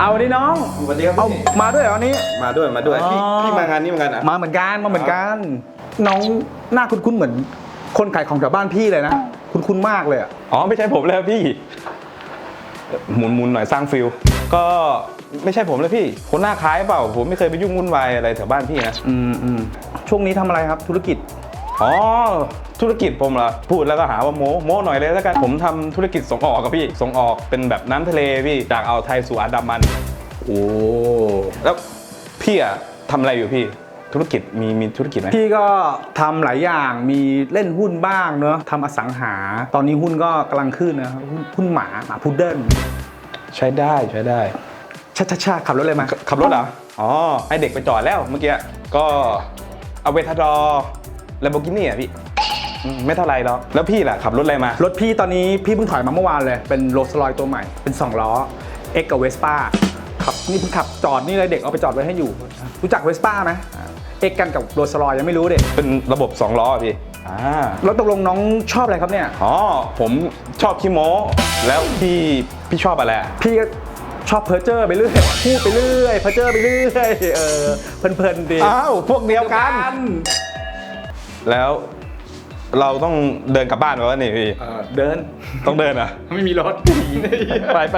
เอาดิน้องสวัสดีครับเอาพี่มาด้วยเหรอวันนี้ มาด้วยมาด้วยพี่อ๋อ พี่มางานนี้เหมือนกันอะ มาเหมือนกันมาเหมือนกัน น้องหน้าคุ้นๆเหมือน คนขายของแถวบ้านพี่เลยนะคุ้นๆมากเลยอะอ๋อไม่ใช่ผมเลยครับพี่หมุนหมุนหน่อยสร้างฟิลก็ไม่ใช่ผมเลยพี่ คนหน้าคล้ายเปล่า ผมไม่เคยไปยุ่งวุ่นวายอะไรแถวบ้านพี่นะอืมอืมช่วงนี้ทำอะไรครับธุรกิจ อ๋อธุรกิจผมเหรอพูดแล้วก็หาว่าโม้โม้หน่อยเลยแล้วกันผมทำธุรกิจส่งออกกับพี่ส่งออกเป็นแบบน้ำทะเลพี่จากอ่าวไทยสู่อันดามัน โอ้แล้วพี่อะทำอะไรอยู่พี่ธุรกิจมีมีธุรกิจไหมพี่ก็ทำหลายอย่างมีเล่นหุ้นบ้างเนอะทำอสังหา ตอนนี้หุ้นก็กำลังขึ้นนะหุ้นหุ้นหมาหมาพุดเดิ้ลใช้ได้ใช้ได้ชาชาชาขับรถเลยมาขับรถเหรออ๋อให้เด็กไปจอดแล้วเมื่อกี้ก็เอาเวทาดอ ร์ล a มโบกินี่อะพี่อืมไม่เท่าไรหรอกแล้วพี่ล่ะขับรถอะไรมา รถพี่ตอนนี้พี่เพิ่งถอยมาเมื่อวานเลย เป็นโรลส์รอยตัวใหม่ เป็น 2 ล้อ X กับเวสป้าขับนี่เพิ่งขับจอดนี่เลยเด็กเอาไปจอดไว้ให้อยู่ รู้จักเวสป้าไหมเอ็กกันกับโรลส์รอยยังไม่รู้เด็กเป็นระบบ2ล้ออะพี่อ่าแล้วตกลงน้องชอบอะไรครับเนี่ย อ๋อผมชอบขี้โม้แล้วพี่พี่ชอบอะไรอะพี่ก็ชอบเพอร์เจอร์ไปเรื่อยพูดไปเรื่อยเพอร์เจอร์ไปเรื่อยเออเพลินๆดี อ้าวพวกเดียวกัน แล้วเราต้องเดินกลับบ้านไหมวะนี่พี่เออเดิน ต้องเดินเหรอะ ไม่มีรถ ไปไป